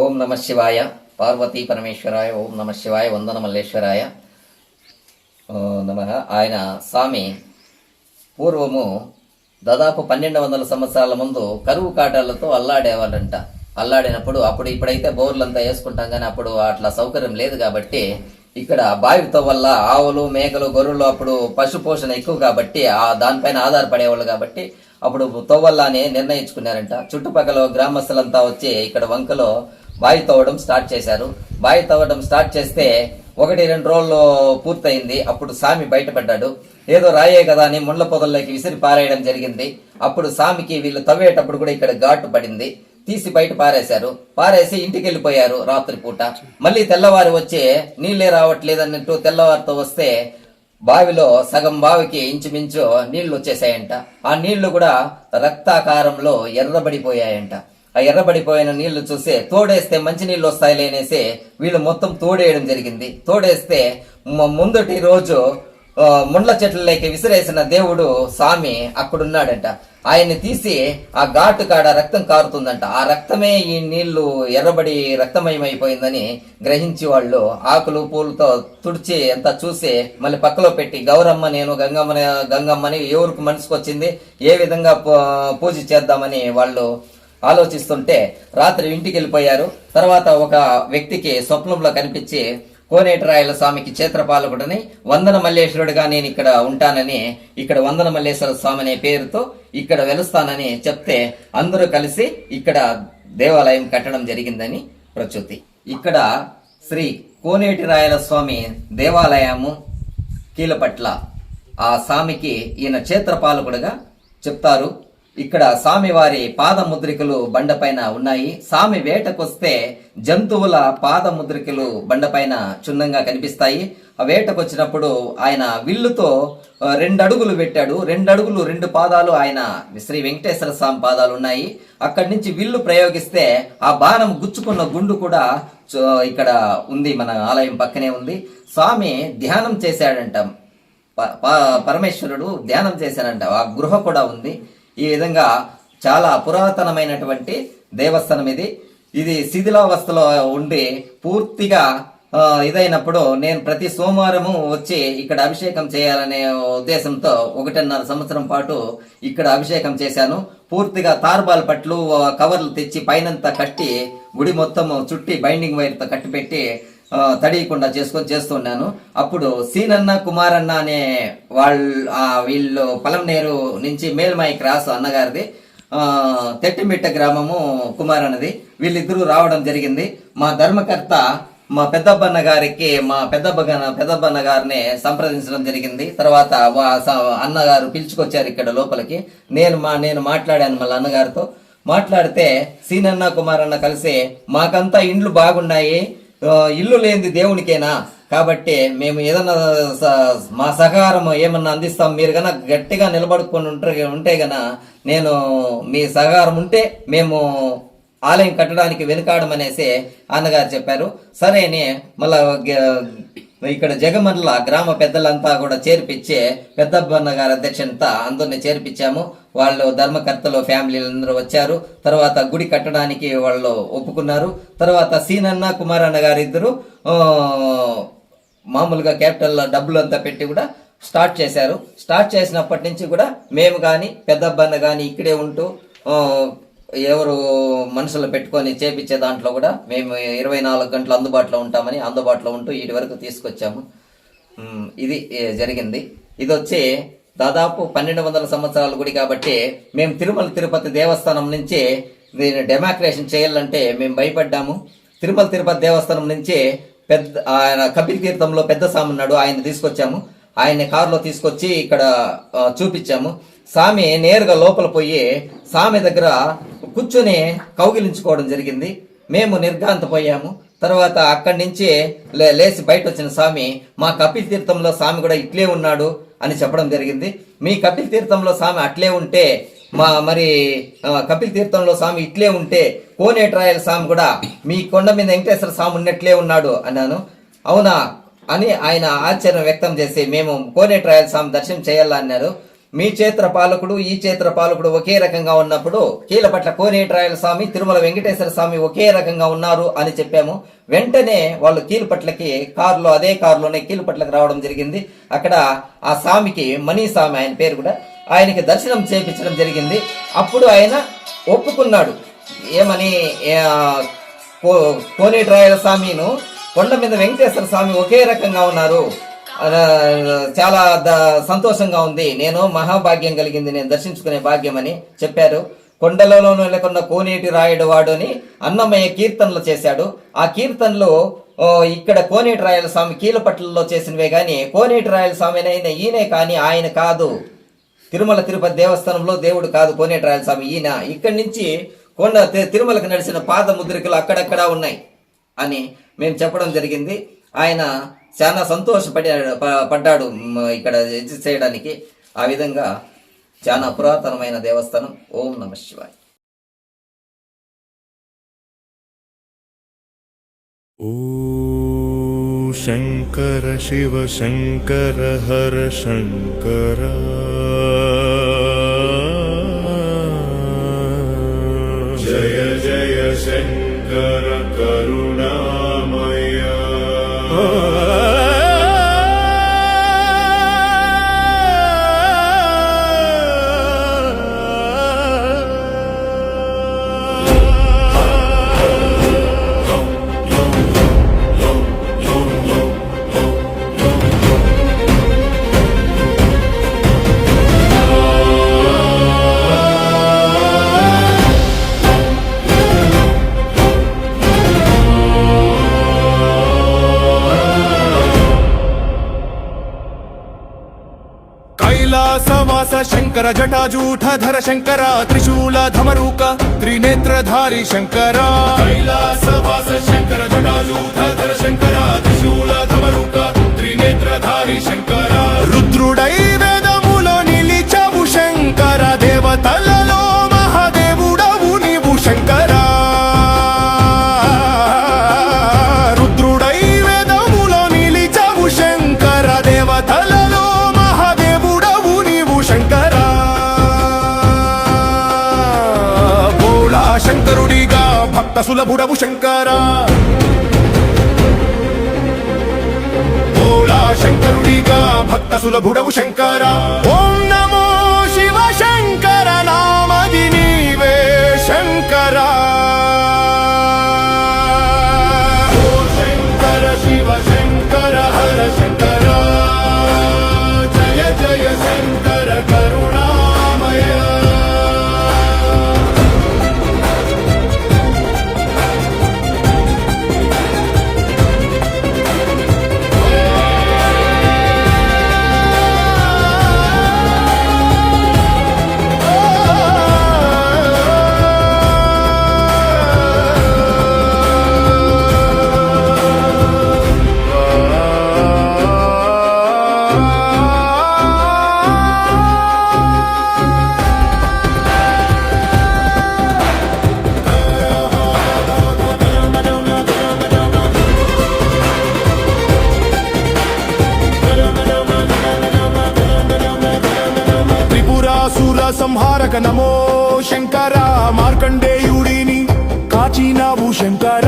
ఓం నమ శివాయ. పార్వతీ పరమేశ్వరాయ ఓం నమ శివాయ. వందన మల్లేశ్వరాయ నమ. ఆయన స్వామి పూర్వము దాదాపు పన్నెండు వందల సంవత్సరాల ముందు కరువు కాటాలతో అల్లాడేవాళ్ళంట. అల్లాడినప్పుడు అప్పుడు ఇప్పుడైతే బోర్లంతా వేసుకుంటాం కానీ అప్పుడు అట్లా సౌకర్యం లేదు కాబట్టి ఇక్కడ బావితో వల్ల ఆవులు మేకలు గొర్రెలు అప్పుడు పశు పోషణ ఎక్కువ కాబట్టి ఆ దానిపైన ఆధారపడేవాళ్ళు కాబట్టి అప్పుడు తోవల్లానే అని నిర్ణయించుకున్నారంట. చుట్టుపక్కల గ్రామస్తులంతా వచ్చి ఇక్కడ వంకలో బావి తవ్వడం స్టార్ట్ చేశారు. బావి తవ్వడం స్టార్ట్ చేస్తే ఒకటి రెండు రోజులు పూర్తయింది. అప్పుడు సామి బయటపడ్డాడు. ఏదో రాయే కదా అని ముండ్ల పొదల్లోకి విసిరి పారేయడం జరిగింది. అప్పుడు సామికి వీళ్ళు తవ్వేటప్పుడు కూడా ఇక్కడ ఘాటు పడింది. తీసి బయట పారేశారు. పారేసి ఇంటికి వెళ్ళిపోయారు రాత్రిపూట. మళ్ళీ తెల్లవారి వచ్చి నీళ్ళే రావట్లేదు అన్నట్టు తెల్లవారితో వస్తే బావిలో సగం బావికి ఇంచుమించు నీళ్ళు వచ్చేసాయంట ఆ నీళ్ళు కూడా రక్తాకారంలో ఎర్రబడిపోయాయంట. ఆ ఎర్రబడిపోయిన నీళ్ళు చూసి తోడేస్తే మంచి నీళ్ళు వస్తాయిలే అనేసి వీళ్ళు మొత్తం తోడేయడం జరిగింది. తోడేస్తే ముందటి రోజు ముండ్ల చెట్లలోకి విసిరేసిన దేవుడు స్వామి అక్కడున్నాడంట. ఆయన్ని తీసి ఆ ఘాటు కాడ రక్తం కారుతుందంట. ఆ రక్తమే ఈ నీళ్ళు ఎర్రబడి రక్తమయమైపోయిందని గ్రహించి వాళ్ళు ఆకులు పూలతో తుడిచి అంతా చూసి మళ్ళీ పక్కలో పెట్టి గౌరమ్మ నేను గంగమ్మని గంగమ్మని ఎవరికి మనసుకు వచ్చింది ఏ విధంగా పూ- పూజ చేద్దామని వాళ్ళు ఆలోచిస్తుంటే రాత్రి ఇంటికి వెళ్ళిపోయారు. తర్వాత ఒక వ్యక్తికి స్వప్నంలో కనిపించి కోనేటిరాయల స్వామికి క్షేత్రపాలకుడని వందన మల్లేశ్వరుడిగా నేను ఇక్కడ ఉంటానని ఇక్కడ వందన మల్లేశ్వర స్వామి అనే పేరుతో ఇక్కడ వెలుస్తానని చెప్తే అందరూ కలిసి ఇక్కడ దేవాలయం కట్టడం జరిగిందని ప్రచుతి ఇక్కడ శ్రీ కోనేటిరాయల స్వామి దేవాలయము కీలపట్ల ఆ స్వామికి ఈయన క్షేత్రపాలకుడుగా చెప్తారు. ఇక్కడ స్వామివారి పాదముద్రికలు బండపైన ఉన్నాయి. స్వామి వేటకొస్తే జంతువుల పాదముద్రికలు బండపైన చున్నంగా కనిపిస్తాయి. ఆ వేటకొచ్చినప్పుడు ఆయన విల్లుతో రెండు అడుగులు పెట్టాడు. రెండు అడుగులు రెండు పాదాలు ఆయన శ్రీ వెంకటేశ్వర స్వామి పాదాలు ఉన్నాయి అక్కడి నుంచి విల్లు ప్రయోగిస్తే ఆ బాణం గుచ్చుకున్న గుండు కూడా ఇక్కడ ఉంది మన ఆలయం పక్కనే ఉంది. స్వామి ధ్యానం చేశాడంట. ప- ప- పరమేశ్వరుడు ధ్యానం చేశాడంట. ఆ గృహ కూడా ఉంది. ఈ విధంగా చాలా పురాతనమైనటువంటి దేవస్థానం ఇది. ఇది శిథిలావస్థలో ఉండి పూర్తిగా ఇదైనప్పుడు నేను ప్రతి సోమవారము వచ్చి ఇక్కడ అభిషేకం చేయాలనే ఉద్దేశంతో ఒకటిన్నర సంవత్సరం పాటు ఇక్కడ అభిషేకం చేశాను. పూర్తిగా తార్బాల్ పట్లు కవర్లు తెచ్చి పైనంతా కట్టి గుడి మొత్తం చుట్టి బైండింగ్ వైర్తో కట్టి పెట్టి తడియకుండా చేసుకొని చేస్తున్నాను అప్పుడు సీనన్న కుమారన్న అనే వాళ్ళు వీళ్ళు పలంనేరు నుంచి మేల్మాయి క్రాస్ అన్నగారిది. తెట్టిమిట్ట గ్రామము కుమారన్నది. వీళ్ళిద్దరూ రావడం జరిగింది. మా ధర్మకర్త మా పెద్దబ్బన్న గారికి మా పెద్దబ్బ పెద్దబ్బన్న గారిని సంప్రదించడం జరిగింది. తర్వాత వా- అన్నగారు పిలుచుకొచ్చారు ఇక్కడ లోపలికి. నేను మా నేను మాట్లాడాను మళ్ళీ అన్నగారితో. మాట్లాడితే సీనన్న కుమారన్న కలిసి మాకంతా ఇండ్లు బాగున్నాయి. ఇల్లు లేనిది దేవునికేనా? కాబట్టి మేము ఏదన్నా స- మా సహకారం ఏమన్నా అందిస్తాం మీరు కన్నా గట్టిగా నిలబడుకొని ఉంటే ఉంటే గన నేను మీ సహకారం ఉంటే మేము ఆలయం కట్టడానికి వెనుకాడం అనేసి అన్నగారు చెప్పారు. సరే అని మళ్ళా ఇక్కడ జగమర్ల గ్రామ పెద్దలంతా కూడా చేర్పించి పెద్దబ్బన్న గారి అధ్యక్షంతా అందరిని చేర్పించాము. వాళ్ళు ధర్మకర్తలు ఫ్యామిలీలు అందరూ వచ్చారు. తర్వాత గుడి కట్టడానికి వాళ్ళు ఒప్పుకున్నారు. తర్వాత సీనన్న కుమారన్న గారు ఇద్దరు మామూలుగా క్యాపిటల్ డబ్బులు అంతా పెట్టి కూడా స్టార్ట్ చేశారు. స్టార్ట్ చేసినప్పటి నుంచి కూడా మేము కానీ పెద్దబ్బన్న కానీ ఇక్కడే ఉంటూ ఎవరు మనుషులు పెట్టుకొని చేపించే దాంట్లో కూడా మేము ఇరవై నాలుగు గంటలు అందుబాటులో ఉంటామని అందుబాటులో ఉంటూ ఇటు వరకు తీసుకొచ్చాము. ఇది జరిగింది. ఇది వచ్చి దాదాపు పన్నెండు వందల సంవత్సరాల గుడి కాబట్టి మేము తిరుమల తిరుపతి దేవస్థానం నుంచి దీన్ని డెమాక్రేషన్ చేయాలంటే మేము భయపడ్డాము. తిరుమల తిరుపతి దేవస్థానం నుంచి పెద్ద ఆయన కపిల్ తీర్థంలో పెద్ద స్వామి ఉన్నాడు ఆయన తీసుకొచ్చాము. ఆయన కారులో తీసుకొచ్చి ఇక్కడ చూపించాము. స్వామి నేరుగా లోపల పోయి స్వామి దగ్గర కూర్చొని కౌగిలించుకోవడం జరిగింది. మేము నిర్ఘాంతపోయాము తర్వాత అక్కడి నుంచి లే- లేచి బయట వచ్చిన స్వామి మా కపిల్ తీర్థంలో స్వామి కూడా ఇట్లే ఉన్నాడు. అని చెప్పడం జరిగింది. మీ కపిల్ తీర్థంలో స్వామి అట్లే ఉంటే మా మరి కపిల్ తీర్థంలో స్వామి ఇట్లే ఉంటే కోనేట్రాయల స్వామి కూడా మీ కొండ మీద వెంకటేశ్వర స్వామి ఉన్నట్లే ఉన్నాడు అన్నాను. అవునా? అని ఆయన ఆశ్చర్యం వ్యక్తం చేసి మేము కోనేట్రాయల స్వామి దర్శనం చేయాలన్నారు మీ చేత్ర పాలకుడు ఈ చేత్ర పాలకుడు ఒకే రకంగా ఉన్నప్పుడు కీలపట్ల కోనేటిరాయల స్వామి తిరుమల వెంకటేశ్వర స్వామి ఒకే రకంగా ఉన్నారు అని చెప్పాము. వెంటనే వాళ్ళు కీలుపట్లకి కారులో అదే కారులోనే కీలుపట్లకు రావడం జరిగింది. అక్కడ ఆ స్వామికి మణి స్వామి ఆయన పేరు కూడా ఆయనకి దర్శనం చేపించడం జరిగింది. అప్పుడు ఆయన ఒప్పుకున్నాడు. ఏమని కో కోనేటిరాయల స్వామిను కొండ మీద వెంకటేశ్వర స్వామి ఒకే రకంగా ఉన్నారు. చాలా ద సంతోషంగా ఉంది. నేను మహాభాగ్యం కలిగింది. నేను దర్శించుకునే భాగ్యం అని చెప్పారు. కొండలలో నెలకొన్న కోనేటి రాయుడు వాడు అని అన్నమయ్య కీర్తనలు చేశాడు. ఆ కీర్తనలు ఇక్కడ కోనేటి రాయల స్వామి కీలపట్లలో చేసినవే కానీ కోనేటి రాయల స్వామి అయిన ఈయనే కానీ ఆయన కాదు. తిరుమల తిరుపతి దేవస్థానంలో దేవుడు కాదు కోనేటి రాయల స్వామి ఈయన. ఇక్కడి నుంచి కొండ తి- తిరుమలకు నడిచిన పాద ముద్రికలు అక్కడక్కడ ఉన్నాయి అని మేము చెప్పడం జరిగింది. ఆయన చాలా సంతోషపడాడు పడ్డాడు ఇక్కడ చేయడానికి. ఆ విధంగా చాలా పురాతనమైన దేవస్థానం. ఓం నమ శివాయ. శంకర శివ శంకర హర శంకర. జయ జయ శంకర కరుణామయ. करुणामय कैलासवास शङ्कर जटाजूठधर शङ्कर त्रिशूलधमरूक त्रिनेत्रधारी शङ्कर कैलासवास సులభుడవు శంకర భోళా శంకరుడిగా భక్త సులభుడవు శంకర ఓం నమో నమో శంకర మార్కండేయుడిని కాచినావు శంకర.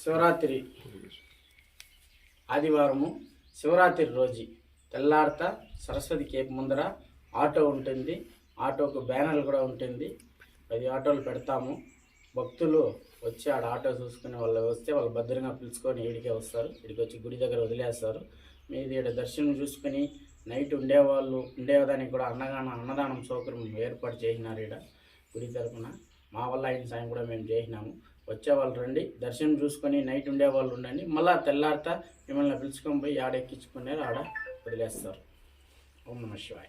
శివరాత్రి ఆదివారము శివరాత్రి రోజు తెల్లారత సరస్వతి కేప్ ముందర ఆటో ఉంటుంది. ఆటోకు బ్యానర్లు కూడా ఉంటుంది. పది ఆటోలు పెడతాము. భక్తులు వచ్చి ఆడ ఆటో చూసుకుని వాళ్ళు వస్తే వాళ్ళు భద్రంగా పిలుచుకొని ఇడికే వస్తారు. ఇడికి వచ్చి గుడి దగ్గర వదిలేస్తారు. మీది ఈడ దర్శనం చూసుకుని నైట్ ఉండేవాళ్ళు ఉండేదానికి కూడా అన్నదానం అన్నదానం సౌకర్యం ఏర్పాటు చేసినారు ఈడ గుడి తరపున. మా వల్ల అయిన సాయం కూడా మేము చేసినాము. వచ్చేవాళ్ళు రండి. దర్శనం చూసుకొని నైట్ ఉండేవాళ్ళు ఉండండి. మళ్ళా తెల్లారిత మిమ్మల్ని పిలుచుకొని పోయి ఆడ ఎక్కించుకునే ఆడ వదిలేస్తారు. ఓం నమ శివాయ్.